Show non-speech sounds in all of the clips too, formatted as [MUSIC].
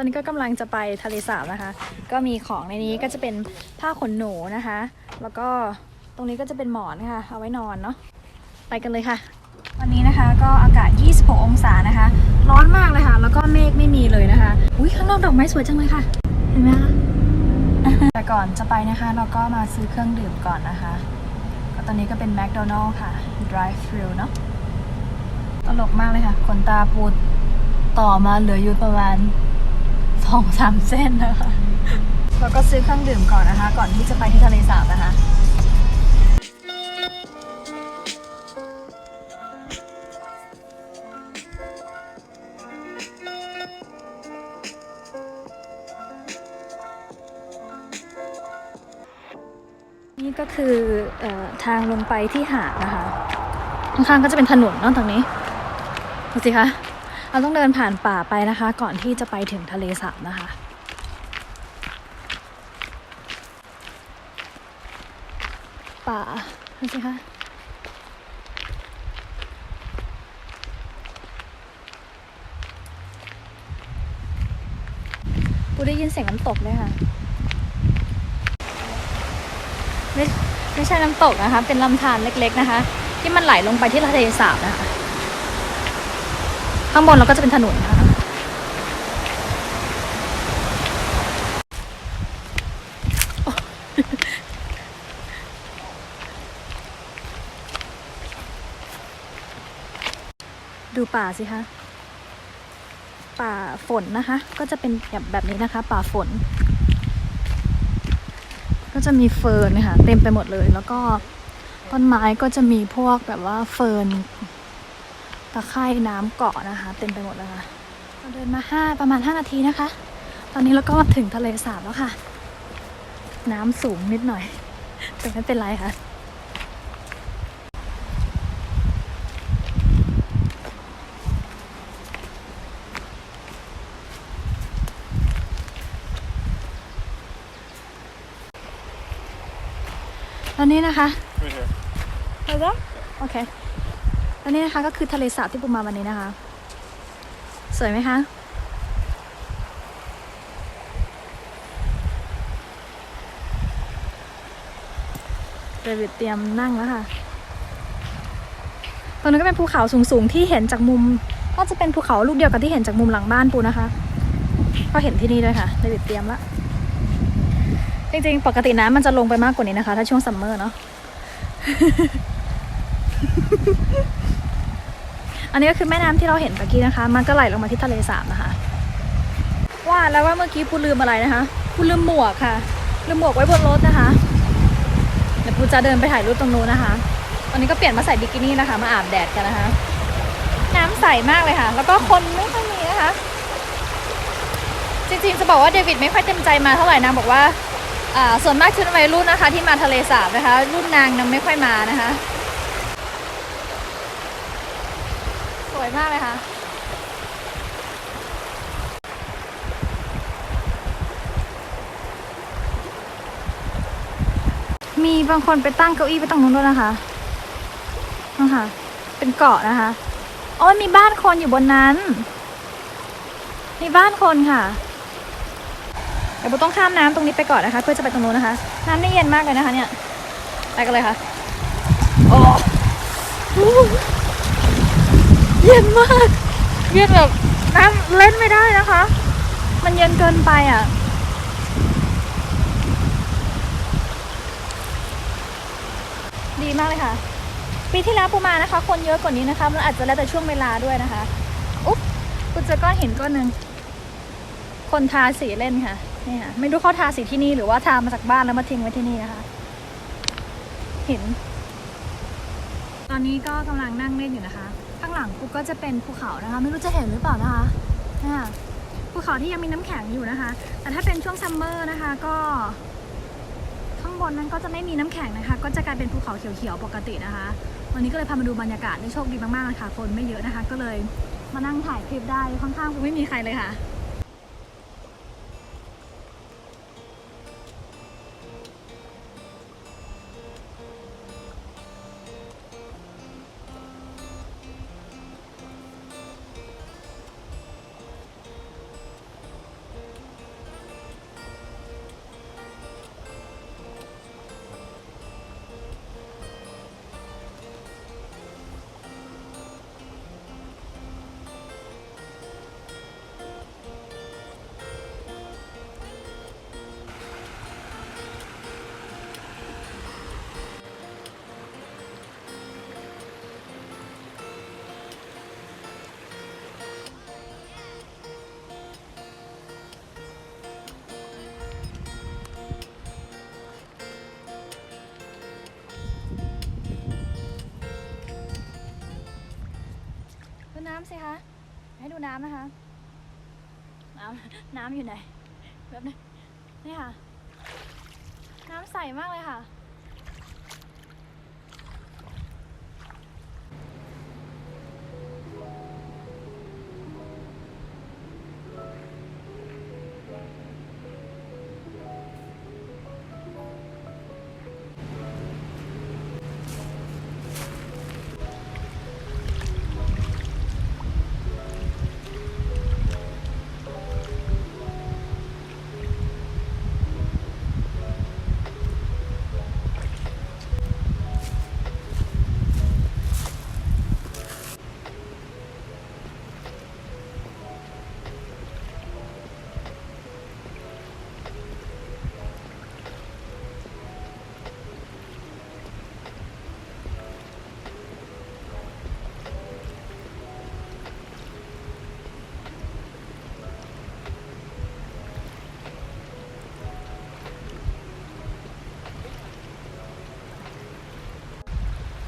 ตอนนี้ก็กำลังจะไปทะเลสาบนะคะ ก็มีของในนี้ก็จะเป็นผ้าขนหนูนะคะ แล้วก็ตรงนี้ก็จะเป็นหมอนค่ะ เอาไว้นอนเนาะ ไปกันเลยค่ะ วันนี้นะคะก็อากาศ 26 องศานะคะ ร้อนมากเลยค่ะ แล้วก็เมฆไม่มีเลยนะคะ อุ้ยข้างนอกดอกไม้สวยจังเลยค่ะ เห็นไหมคะ แต่ก่อนจะไปนะคะ เราก็มาซื้อเครื่องดื่มก่อนนะคะก็ตอนนี้ก็เป็นแมคโดนัลล์ค่ะ drive thru เนาะ ตลกมากเลยค่ะขนตาปูดต่อมาเหลืออยู่ประมาณ สองสามเส้นนะคะแล้วก็ซื้อเครื่องดื่มก่อนนะคะ ก่อนที่จะไปที่ทะเลสาบนะคะนี่ก็คือออทางลงไปที่หาดนะคะ ข้างๆก็จะเป็นถนนนอกตรงนี้ดูสิคะ เราต้องเดินผ่านป่าไปนะคะ ก่อนที่จะไปถึงทะเลสาบนะคะป่าดูสิคะกูได้ยินเสียงน้ำตกเลยค่ะไม่ไม่ใช่น้ำตกนะคะ เป็นลำธารเล็กๆนะคะ ที่มันไหลลงไปที่ทะเลสาบนะคะ ข้างบนเราก็จะเป็นถนนนะคะดูป่าสิคะ ป่าฝนนะคะ ก็จะเป็นแบบแบบนี้นะคะ ป่าฝน ก็จะมีเฟิร์นนะคะเต็มไปหมดเลย แล้วก็ต้นไม้ก็จะมีพวกแบบว่าเฟิร์น ตะไคร่น้ำเกาะนะคะ เต็มไปหมดเลยค่ะเราเดินมาห้าประมาณ 5 นาทีนะคะ ตอนนี้เราก็มาถึงทะเลสาบแล้วค่ะ น้ำสูงนิดหน่อย แต่ไม่เป็นไรค่ะตอนนี้นะคะ Right here. ไปแล้วโอเค แล้วนี่นะคะก็คือทะเลสาบที่ปูมาวันนี้นะคะ สวยไหมคะเดวิดเตรียมนั่งแล้วค่ะ ตรงนั้นก็เป็นภูเขาสูงๆที่เห็นจากมุม ก็จะเป็นภูเขาลูกเดียวกับที่เห็นจากมุมหลังบ้านปูนะคะ ก็เห็นที่นี่ด้วยค่ะเดวิดเตรียมละจริงๆ ปกติน้ำมันจะลงไปมากกว่านี้นะคะ ถ้าช่วงซัมเมอร์เนาะ อันนี้ก็คือแม่น้ำที่เราเห็นเมื่อกี้นะคะ มันก็ไหลลงมาที่ทะเลสาบนะคะ ว่าแล้วว่าเมื่อกี้ปูลืมอะไรนะคะปูลืมหมวกค่ะ ลืมหมวกไว้บนรถนะคะ เดี๋ยวปูจะเดินไปถ่ายรูปตรงนู้นนะคะตอนนี้ก็เปลี่ยนมาใส่บิกินี่นะคะ มาอาบแดดกันนะคะ น้ำใสมากเลยค่ะ แล้วก็คนไม่ค่อยมีนะคะ จริงๆจะบอกว่าเดวิดไม่ค่อยเต็มใจมาเท่าไหร่นะบอกว่าอ่าส่วนมากชุดวัยรุ่นนะคะ ที่มาทะเลสาบนะคะ รุ่นนางยังไม่ค่อยมานะคะ ส วยมากเลยค่ะ มีบางคนไปตั้งเก้าอี้ไปตรงนู้นด้วยนะคะนะคะเป็นเกาะนะคะอ๋อมีบ้านคนอยู่บนนั้น มีบ้านคนค่ะเดี๋ยวโบต้องข้ามน้ำตรงนี้ไปก่อนนะคะ เพื่อจะไปตรงนู้นนะคะ น้ำนี่เย็นมากเลยนะคะ เนี่ย ไปกันเลยค่ะ โอ้ เย็นมากเย็นแบบน้ำเล่นไม่ได้นะคะ มันเย็นเกินไปอะดีมากเลยค่ะ ปีที่แล้วปูมานะคะ คนเยอะกว่านี้นะคะ มันอาจจะแล้วแต่ช่วงเวลาด้วยนะคะ อุ๊บกูเจอก้อนหินก้อนหนึ่งคนทาสีเล่นค่ะนี่ค่ะ ไม่รู้เขาทาสีที่นี่หรือว่าทามาจากบ้านแล้วมาทิ้งไว้ที่นี่นะคะเห็นตอนนี้ก็กำลังนั่งเล่นอยู่นะคะ ข้างหลังกูก็จะเป็นภูเขานะคะ ไม่รู้จะเห็นหรือเปล่านะคะนี่ค่ะภูเขาที่ยังมีน้ำแข็งอยู่นะคะ แต่ถ้าเป็นช่วงซัมเมอร์นะคะก็ ข้างบนนั้นก็จะไม่มีน้ำแข็งนะคะ ก็จะกลายเป็นภูเขาเขียวๆปกตินะคะ วันนี้ก็เลยพามาดูบรรยากาศได้โชคดีมากๆเลยค่ะคนไม่เยอะนะคะ ก็เลยมานั่งถ่ายคลิปได้ค่อนข้างไม่มีใครเลยค่ะ ให้ดูน้ำนะคะ น้ำน้ำอยู่ไหนแบบนี้นี่ค่ะ น้ำใสมากเลยค่ะ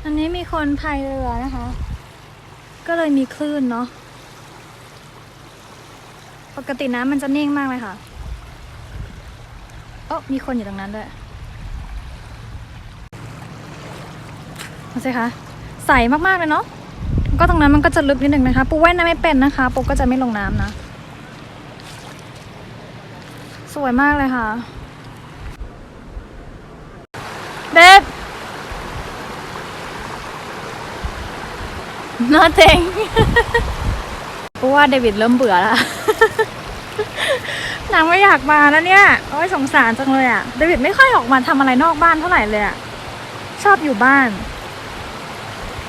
อันนี้มีคนพายเรือนะคะ ก็เลยมีคลื่นเนาะ ปกติน้ำมันจะนิ่งมากเลยค่ะโอ้มีคนอยู่ตรงนั้นด้วยเอาสิคะ ใสมากๆเลยเนาะ ก็ตรงนั้นมันก็จะลึกนิดนึงนะคะ ปูว่ายน้ำไม่เป็นนะคะ ปูก็จะไม่ลงน้ำนะ สวยมากเลยค่ะ เด็ด nothing เพราะว่าเดวิดเริ่มเบื่อแล้วนางไม่อยากมาแล้วเนี่ย โอ้ยสงสารจังเลยอะ่ะเดวิดไม่ค่อยออกมาทำอะไรนอกบ้านเท่าไหร่เลยอะ่ะชอบอยู่บ้าน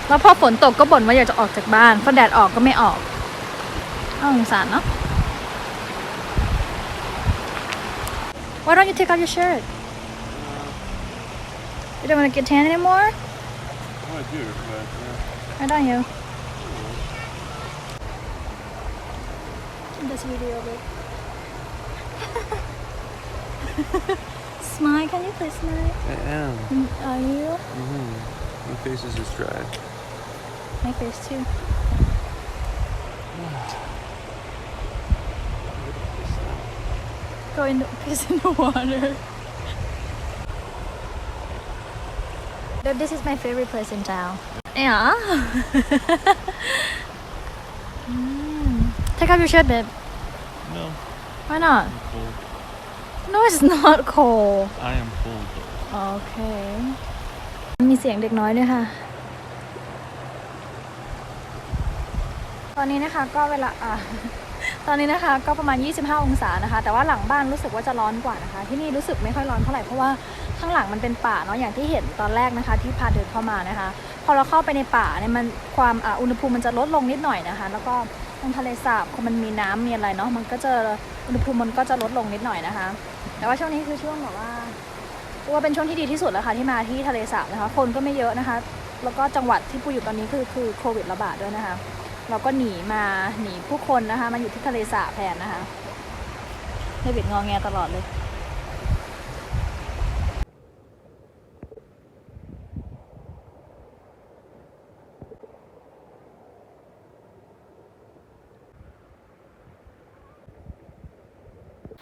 แล้วพอฝนตกก็บ่นว่าอยากจะออกจากบ้านพอแดดออกก็ไม่ออกอ้าวสงสารเนาะ Why don't you take off your shirt? You don't want to get tan anymore? Oh, I do, but yeah. Why don't you? This video it. [LAUGHS] smile, can you please smile? I am. Mm, Are you? Mm-hmm. My face is just dry. My face too. Go in the [LAUGHS] piss in the water. But this is my favorite place in town. Yeah. [LAUGHS] Mm. Take off your shirt, babe. No, Why not? I'm cold. No, it's not cold. I am cold though. โอเคมีเสียงเด็กน้อยด้วยค่ะ ตอนนี้นะคะก็เวลาอะ ตอนนี้นะคะก็ประมาณ 25 องศานะคะ แต่ว่าหลังบ้านรู้สึกว่าจะร้อนกว่านะคะ ที่นี่รู้สึกไม่ค่อยร้อนเท่าไหร่เพราะว่าข้างหลังมันเป็นป่าเนาะอย่างที่เห็นตอนแรกนะคะ ที่พาเดินเข้ามานะคะ พอเราเข้าไปในป่าเนี่ยมันความอะอุณหภูมิมันจะลดลงนิดหน่อยนะคะ แล้วก็ ตรงทะเลสาบพอมันมีน้ำมีอะไรเนาะมันก็จะอุณหภูมิมันก็จะลดลงนิดหน่อยนะคะ แต่ว่าช่วงนี้คือช่วงแบบว่าว่าเป็นช่วงที่ดีที่สุดแล้วค่ะที่มาที่ทะเลสาบนะคะ คนก็ไม่เยอะนะคะ แล้วก็จังหวัดที่ปูอยู่ตอนนี้คือคือโควิดระบาดด้วยนะคะ เราก็หนีมาหนีผู้คนนะคะมาอยู่ที่ทะเลสาบแทนนะคะเดวิดงอแงตลอดเลย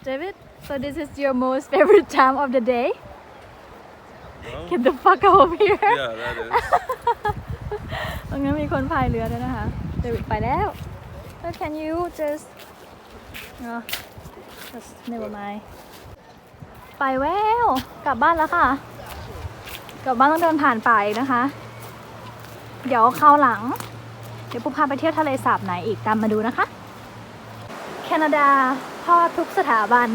David, so this is your most favorite time of the day? Well, Get the fuck over here. yeah, that is. ตรงนั้นมีคนพายเรือด้วยนะคะเดวิดไปแล้ว so can you just no just never mind ไปแววกลับบ้านแล้วค่ะ กลับบ้านต้องเดินผ่านป่าอีกนะคะ เดี๋ยวคราวหลัง เดี๋ยวปุ๊พาไปเที่ยวทะเลสาบไหนอีกตามมาดูนะคะ แคนาดาพ่อทุกสถาบัน